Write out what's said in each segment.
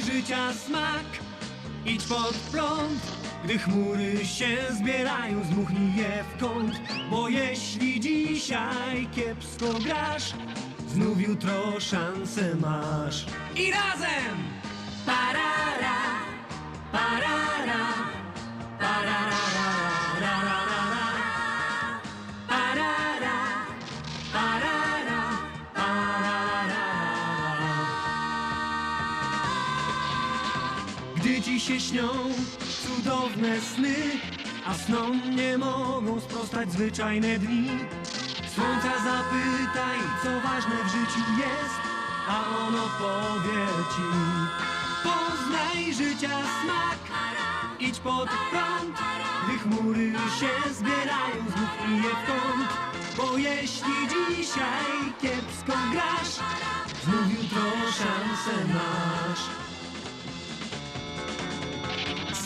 życia smak. Idź pod prąd, gdy chmury się zbierają Zdmuchnij je w kąt. Bo jeśli dzisiaj kiepsko grasz Znów jutro szansę masz. I razem! Parara, Gdy się śnią cudowne sny, a snom nie mogą sprostać zwyczajne dni. Słońca zapytaj, co ważne w życiu jest, a ono powie ci. Poznaj życia smak, idź pod prąd, gdy chmury się zbierają, znów je w kąt. Bo jeśli dzisiaj kiepsko grasz, znów jutro szansę masz.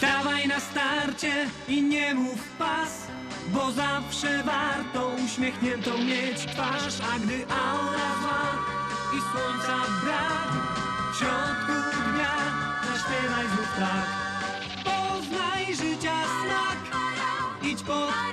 Stawaj na starcie i nie mów pas Bo zawsze warto uśmiechniętą mieć twarz. A gdy aura zła i słońca brak W środku dnia zaśpiewaj znów tak. Poznaj życia smak Idź pod